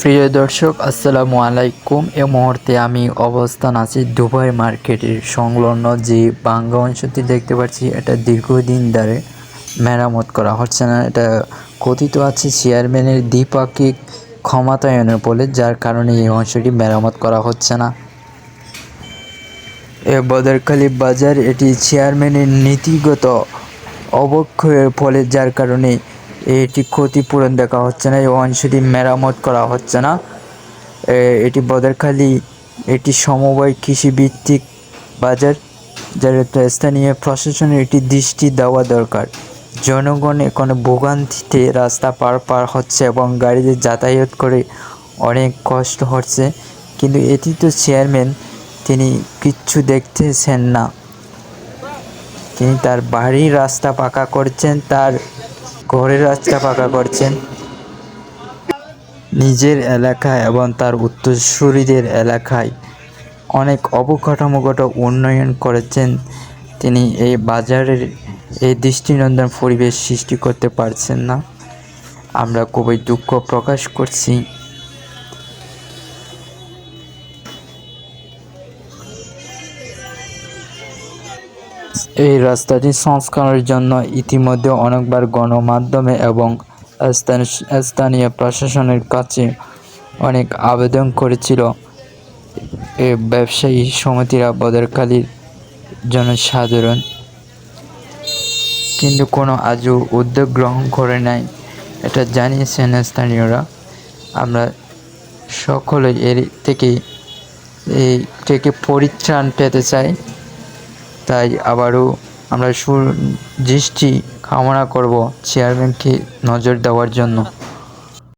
প্রিয় দর্শক, আসসালামু আলাইকুম। এ মুহূর্তে আমি অবস্থান আছি দুবাই মার্কেটের সংলগ্ন যে বাঙ্গা অংশটি দেখতে পাচ্ছি, এটা দীর্ঘদিন ধরে মেরামত করা হচ্ছে না। এটা কথিত আছে, চেয়ারম্যানের দ্বিপাক্ষিক ক্ষমতায়নের বলে যার কারণে এই অংশটি মেরামত করা হচ্ছে না। এ বদরখালী বাজার, এটি চেয়ারম্যানের নীতিগত অবক্ষয়ের ফলে, যার কারণে এটি ক্ষতিপূরণ দেখা হচ্ছে না এই অংশটি মেরামত করা হচ্ছে না। এটি বদরখালী এটি সমবায় কৃষিভিত্তিক বাজার, যার স্থানীয় প্রশাসনের এটি দৃষ্টি দেওয়া দরকার। জনগণ এখানে ভোগান্তিতে রাস্তা পার পার হচ্ছে এবং গাড়িতে যাতায়াত করে অনেক কষ্ট হচ্ছে। কিন্তু এটি তো চেয়ারম্যান, তিনি কিচ্ছু দেখতেছেন না। তিনি তার বাড়ির রাস্তা পাকা করছেন, তার ঘরের রাস্তা পাকা করছেন। নিজের এলাকায় এবং তার উত্তরসূরিদের এলাকায় অনেক অবকাঠামোগত উন্নয়ন করেছেন তিনি। এই বাজারের এই দৃষ্টিনন্দন পরিবেশ সৃষ্টি করতে পারছেন না। আমরা খুবই দুঃখ প্রকাশ করছি। এই রাস্তাটি সংস্কারের জন্য ইতিমধ্যে অনেকবার গণমাধ্যমে এবং স্থানীয়- প্রশাসনের কাছে অনেক আবেদন করেছিল। এ ব্যবসায়ী সমিতিরা বদরকালীর জনসাধারণ। কিন্তু কোনো আজও উদ্যোগ গ্রহণ করে নাই, এটা জানিয়েছেন স্থানীয়রা। আমরা সকলে এর থেকে এই থেকে পরিত্রাণ পেতে চাই। তাই আবারও আমরা সুদৃষ্টি কামনা করব চেয়ারম্যানকে নজর দেওয়ার জন্য।